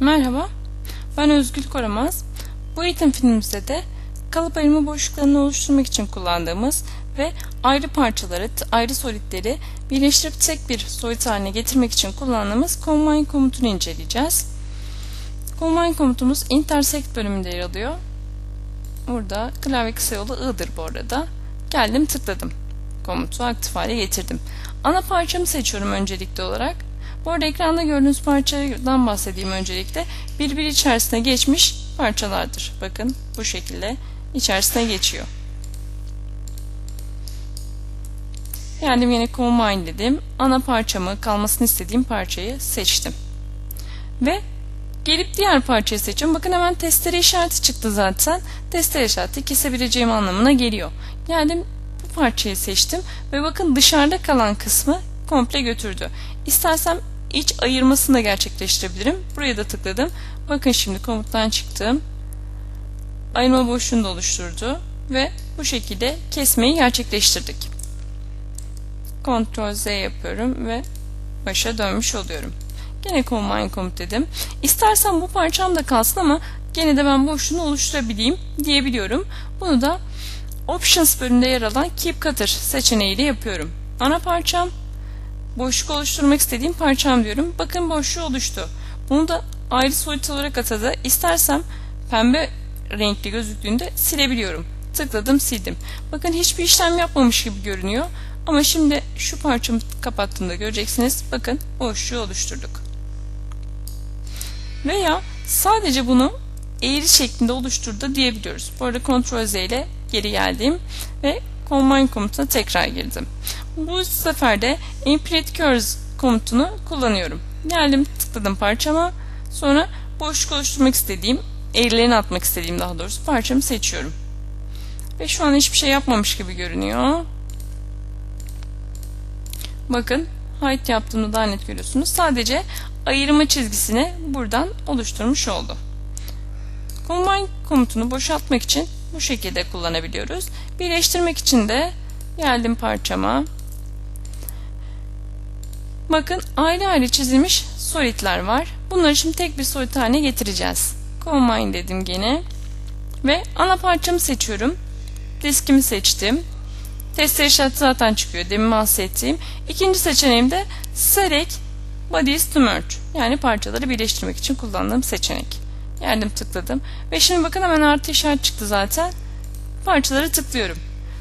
Merhaba, ben Özgül Koramaz. Bu eğitim filmimizde de kalıp ayırma boşluklarını oluşturmak için kullandığımız ve ayrı parçaları, ayrı solidleri birleştirip tek bir solit haline getirmek için kullandığımız combine komutunu inceleyeceğiz. Combine komutumuz intersect bölümünde yer alıyor. Burada klavye kısa yolu I'dır bu arada. Geldim tıkladım. Komutu aktif hale getirdim. Ana parçamı seçiyorum öncelikli olarak. Bu arada ekranda gördüğünüz parçadan bahsedeyim öncelikle. Birbiri içerisine geçmiş parçalardır. Bakın bu şekilde içerisine geçiyor. Geldim yine combine dedim. Ana parçamı kalmasını istediğim parçayı seçtim. Ve gelip diğer parçayı seçiyorum. Bakın hemen testere işareti çıktı zaten. Testere işareti kesebileceğim anlamına geliyor. Geldim bu parçayı seçtim ve bakın dışarıda kalan kısmı komple götürdü. İstersem iç ayırmasını da gerçekleştirebilirim. Buraya da tıkladım. Bakın şimdi komuttan çıktım. Ayırma boşluğunu da oluşturdu ve bu şekilde kesmeyi gerçekleştirdik. Ctrl Z yapıyorum ve başa dönmüş oluyorum. Gene combine komut dedim. İstersen bu parçam da kalsın ama gene de ben boşluğunu oluşturabileyim diyebiliyorum. Bunu da Options bölümünde yer alan Keep Cutter seçeneğiyle yapıyorum. Ana parçam boşluk oluşturmak istediğim parçam diyorum. Bakın boşluğu oluştu. Bunu da ayrı soyut olarak atadı. İstersem pembe renkli gözüktüğünde silebiliyorum. Tıkladım sildim. Bakın hiçbir işlem yapmamış gibi görünüyor. Ama şimdi şu parçamı kapattığımda göreceksiniz. Bakın boşluğu oluşturduk. Veya sadece bunu eğri şeklinde oluşturdu diyebiliyoruz. Bu arada Ctrl Z ile geri geldim ve Combine komutuna tekrar girdim. Bu sefer de Infinite Curves komutunu kullanıyorum. Geldim tıkladım parçama. Sonra boşluk oluşturmak istediğim, eğrilerini atmak istediğim daha doğrusu parçamı seçiyorum. Ve şu an hiçbir şey yapmamış gibi görünüyor. Bakın height yaptığımda daha net görüyorsunuz. Sadece ayırma çizgisini buradan oluşturmuş oldu. Combine komutunu boşaltmak için bu şekilde kullanabiliyoruz. Birleştirmek için de geldim parçama. Bakın ayrı ayrı çizilmiş solidler var. Bunları şimdi tek bir solid haline getireceğiz. Combine dedim gene. Ve ana parçamı seçiyorum. Diskimi seçtim. Testere işareti zaten çıkıyor. Demin bahsettiğim. İkinci seçeneğim de Select Bodies to Merge. Yani parçaları birleştirmek için kullandığım seçenek. Geldim tıkladım. Ve şimdi bakın hemen artı işaret çıktı zaten. Parçaları tıklıyorum.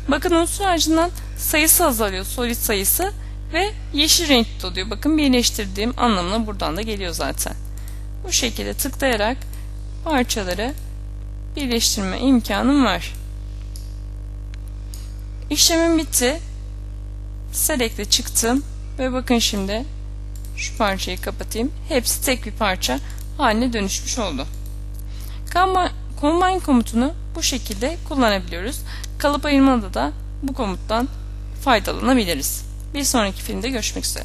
Bakın unsur ağacından sayısı azalıyor. Solid sayısı ve yeşil renkli oluyor. Bakın birleştirdiğim anlamına buradan da geliyor zaten. Bu şekilde tıklayarak parçaları birleştirme imkanım var. İşlemim bitti. Select'e çıktım ve bakın şimdi şu parçayı kapatayım. Hepsi tek bir parça haline dönüşmüş oldu. Combine komutunu bu şekilde kullanabiliyoruz. Kalıp ayırmada da bu komuttan faydalanabiliriz. Bir sonraki filmde görüşmek üzere.